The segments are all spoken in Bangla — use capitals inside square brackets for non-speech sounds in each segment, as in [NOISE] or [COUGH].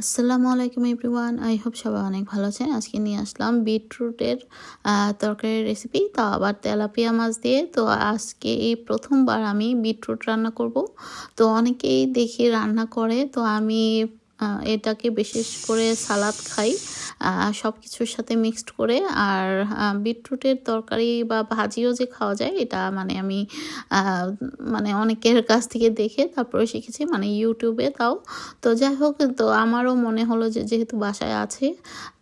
আসসালামু আলাইকুম এভরিওয়ান, আই হোপ সবাই অনেক ভালো আছেন। আজকে নিয়ে আসলাম বিটরুটের তরকারির রেসিপি তা আবার তেলাপিয়া মাছ দিয়ে। তো আজকে এই প্রথমবার আমি বিটরুট রান্না করব। তো অনেকেই দেখি রান্না করে, তো আমি এটাকে বিশেষ করে সালাদ খাই সব কিছুর সাথে মিক্সড করে। আর বিটরুটের তরকারি বা ভাজিও যে খাওয়া যায়, এটা মানে আমি মানে অনেকের কাছ থেকে দেখে তারপরে শিখেছি মানে ইউটিউবে তাও। তো যাই হোক, তো আমারও মনে হলো যে যেহেতু বাসায় আছে,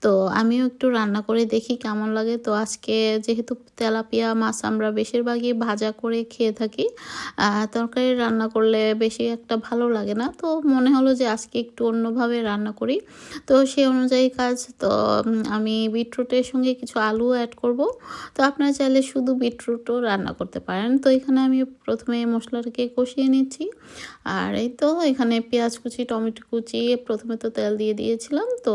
তো আমিও একটু রান্না করে দেখি কেমন লাগে। তো আজকে যেহেতু তেলাপিয়া, মাছ আমরা বেশিরভাগই ভাজা করে খেয়ে থাকি তরকারি রান্না করলে বেশি একটা ভালো লাগে না। তো মনে হলো যে আজকে একটু অন্যভাবে রান্না করি। তো সেই অনুযায়ী কাজ, তো আমি বিটরুটের সঙ্গে কিছু আলু অ্যাড করব। তো আপনারা চাইলে শুধু বিটরুটও রান্না করতে পারেন। তো এখানে আমি প্রথমে মশলাটাকে কষিয়ে নিচ্ছি। আর এই তো, এখানে পেঁয়াজ কুচি, টমেটো কুচি, প্রথমে তো তেল দিয়ে দিয়েছিলাম, তো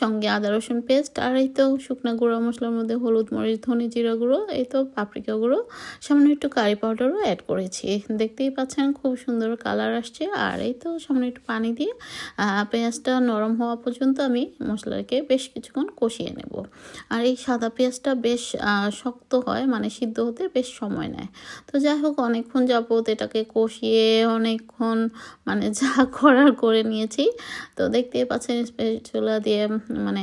সঙ্গে আদা, রসুন পেস্ট আর এই তো শুকনো গুঁড়ো মশলার মধ্যে হলুদ, মরিচ, ধনে জিরা গুঁড়ো, এই তো পাপড়িকা গুঁড়ো, সামান্য একটু কারি পাউডারও অ্যাড করেছি। দেখতেই পাচ্ছেন খুব সুন্দর কালার আসছে। আর এই তো সামান্য একটু পানি দিয়ে পেঁয়াজটা নরম হওয়া পর্যন্ত আমি মশলাকে বেশ কিছুক্ষণ কষিয়ে নেব। আর এই সাদা পেঁয়াজটা বেশ শক্ত হয় মানে সিদ্ধ হতে বেশ সময় নেয়। তো যাই হোক, অনেকক্ষণ যাবত এটাকে কষিয়ে অনেকক্ষণ মানে যা [LAUGHS] করার করে নিয়েছি। তো দেখতেই পাচ্ছেন চুলা দিয়ে মানে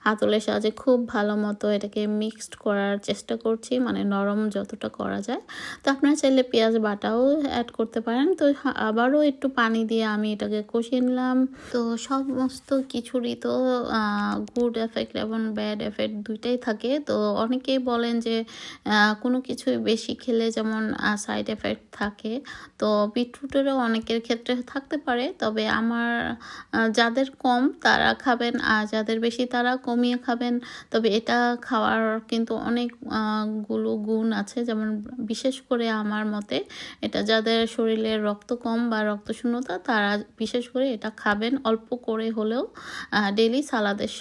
হাতলের সাহায্যে খুব ভালো মতো এটাকে মিক্সড করার চেষ্টা করছি মানে নরম যতটা করা যায়। তো আপনারা চাইলে পেঁয়াজ বাটাও অ্যাড করতে পারেন। তো আবারও একটু পানি দিয়ে আমি এটাকে কষিয়ে নিলাম। তো সমস্ত কিছুরই তো গুড এফেক্ট এবং ব্যাড এফেক্ট দুইটাই থাকে। তো অনেকেই বলেন যে কোনো কিছুই বেশি খেলে যেমন সাইড এফেক্ট থাকে। তো বিটরুটেরও অনেকের ক্ষেত্রে থাকতে পারে, তবে আমার যাদের কম তারা খাবেন, আর যাদের বেশি তারা কমিয়ে খাবেন। তবে এটা খাওয়ার কিন্তু অনেকগুলো গুণ আছে। যেমন বিশেষ করে আমার মতে, এটা যাদের শরীরে রক্ত কম বা রক্ত শূন্যতা তারা বিশেষ করে এটা খাবেন অল্প করে হলেও ডেলি সালাদের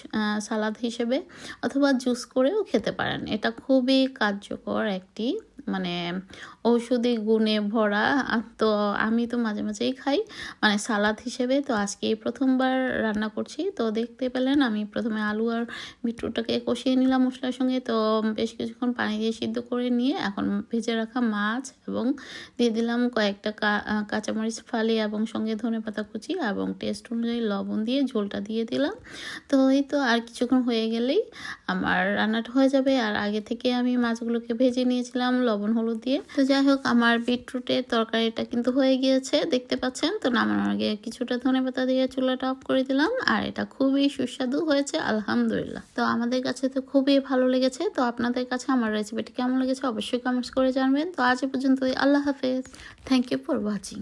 সালাদ হিসেবে অথবা জুস করেও খেতে পারেন। এটা খুবই কার্যকর একটি মানে ঔষধি গুণে ভরা। তো আমি তো মাঝে মাঝেই খাই মানে সালাদ হিসেবে। তো আজকে এই প্রথমবার রান্না করছি। তো দেখতে পেলেন আমি প্রথমে আলু আর বিটরুটটাকে কষিয়ে নিলাম মশলার সঙ্গে। তো বেশ কিছুক্ষণ পানি দিয়ে সিদ্ধ করে নিয়ে এখন ভেজে রাখা মাছ এবং দিয়ে দিলাম কয়েকটা কাঁচামরিচ ফালি এবং সঙ্গে ধনে পাতা কুচি এবং টেস্ট অনুযায়ী লবণ দিয়ে ঝোলটা দিয়ে দিলাম। তো এই তো আর কিছুক্ষণ হয়ে গেলেই আমার রান্নাটা হয়ে যাবে। আর আগে থেকে আমি মাছগুলোকে ভেজে নিয়েছিলাম লবণ, হলুদ দিয়ে। তো যাই হোক, আমার বিটরুটের তরকারিটা কিন্তু হয়ে গিয়েছে, দেখতে পাচ্ছেন? তো নামানোর আগে কিছুটা ধনে পাতা দিয়ে চুলাটা অফ করে দিলাম। আর এটা খুবই সুস্বাদু হয়েছে, আলহামদুলিল্লাহ। তো আমাদের কাছে তো খুবই ভালো লেগেছে। তো আপনাদের কাছে আমার রেসিপিটি কেমন লেগেছে অবশ্যই কমেন্টস করে জানবেন। তো আজ পর্যন্ত আল্লাহ হাফেজ। Thank you for watching